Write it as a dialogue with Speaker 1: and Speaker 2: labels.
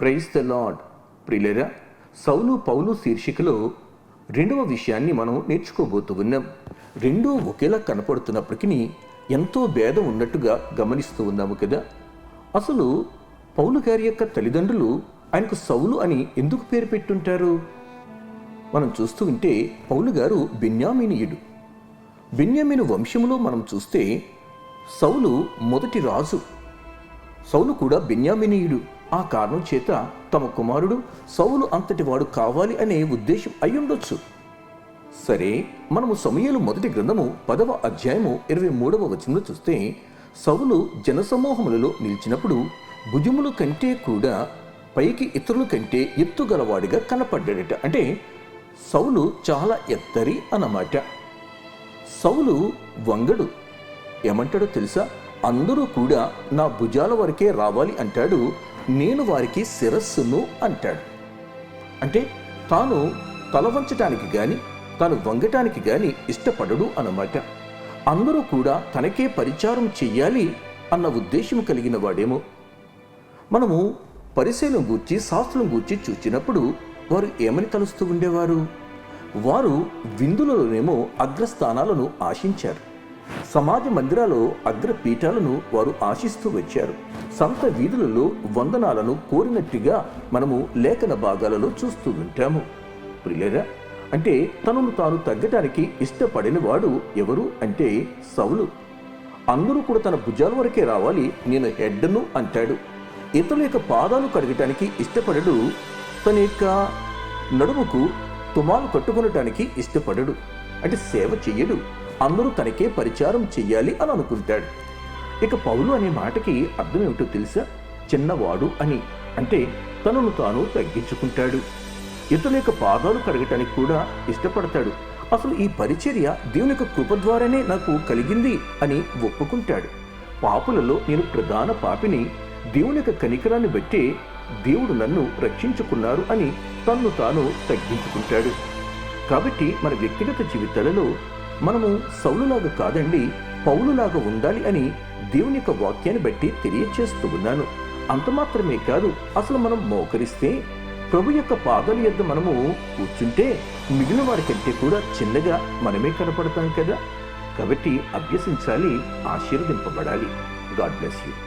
Speaker 1: Praise the Lord ప్రిలెరా సౌలు పౌలు శీర్షికలో రెండవ విషయాన్ని మనం నేర్చుకోబోతూ ఉన్నాం. రెండూ ఒకేలా కనపడుతున్నప్పటికీ ఎంతో భేదం ఉన్నట్టుగా గమనిస్తూ ఉన్నాము కదా. అసలు పౌలు గారి యొక్క తల్లిదండ్రులు ఆయనకు సౌలు అని ఎందుకు పేరు పెట్టుంటారు? మనం చూస్తూ ఉంటే పౌలు గారు బెన్యామినీయుడు. బెన్యామిను వంశములో మనం చూస్తే సౌలు మొదటి రాజు. సౌలు కూడా బెన్యామినీయుడు. ఆ కారణం చేత తమ కుమారుడు సౌలు అంతటి వాడు కావాలి అనే ఉద్దేశం అయ్యుండొచ్చు. సరే మనము సమయలు మొదటి గ్రంథము పదవ అధ్యాయము ఇరవై మూడవ వచనంలో చూస్తే సౌలు జనసమూహములలో నిలిచినప్పుడు భుజముల కంటే కూడా పైకి ఇతరుల కంటే ఎత్తుగలవాడిగా కనపడ్డాడట. అంటే సౌలు చాలా ఎత్తరి అన్నమాట. సౌలు వంగడు. ఏమంటాడో తెలుసా? అందరూ కూడా నా భుజాల వరకే రావాలి అంటాడు నేను వారికి శిరస్సును అంటాడు. అంటే తాను తల వంచటానికి కానీ తాను వంగటానికి కానీ ఇష్టపడడు అన్నమాట. అందరూ కూడా తనకే పరిచారం చెయ్యాలి అన్న ఉద్దేశం కలిగిన వాడేమో. మనము పరిశీలన గూర్చి శాస్త్రం గూర్చి చూచినప్పుడు వారు ఏమని తలుస్తూ ఉండేవారు? వారు విందులలోనేమో అగ్రస్థానాలను ఆశించారు. సమాజ మందిరాల్లో అగ్రపీఠాలను వారు ఆశిస్తూ వచ్చారు. సంత వీధులలో వందనాలను కోరినట్టుగా మనము లేఖన భాగాలలో చూస్తూ ఉంటాము. ప్రియులరా అంటే తనను తాను తగ్గటానికి ఇష్టపడిన వాడు ఎవరు అంటే సౌలు. అందరూ కూడా తన భుజాల వరకే రావాలి నేను హెడ్ను అంటాడు. ఇతరుల యొక్క పాదాలు కడగటానికి ఇష్టపడడు తన యొక్క నడుముకు తుమాలు కట్టుకొనటానికి ఇష్టపడడు. అంటే సేవ చెయ్యడు. అందరూ తనకే పరిచారం చెయ్యాలి అని అనుకుంటాడు. ఇక పౌలు అనే మాటకి అర్థం ఏమిటో తెలుసా? చిన్నవాడు అని. అంటే తనను తాను తగ్గించుకుంటాడు. ఇతరుల యొక్క పాదాలు కడగటానికి కూడా ఇష్టపడతాడు. అసలు ఈ పరిచర్య దేవుని యొక్క కృప ద్వారానే నాకు కలిగింది అని ఒప్పుకుంటాడు. పాపులలో నేను ప్రధాన పాపిని దేవుని యొక్క కనికరాన్ని బట్టి దేవుడు నన్ను రక్షించుకున్నారు అని తన్ను తాను తగ్గించుకుంటాడు. కాబట్టి మన వ్యక్తిగత జీవితాలలో మనము సౌలులాగా కాదండి పౌలులాగా ఉండాలి అని దేవుని యొక్క వాక్యాన్ని బట్టి తెలియచేస్తూ ఉన్నాను. అంత మాత్రమే కాదు అసలు మనం మోకరిస్తే ప్రభు యొక్క పాదాల యొద్ద మనము కూర్చుంటే మిగిలిన వారికంటే కూడా చిన్నగా మనమే కనపడతాం కదా? కాబట్టి అభ్యసించాలి ఆశీర్వదింపబడాలి. God bless you.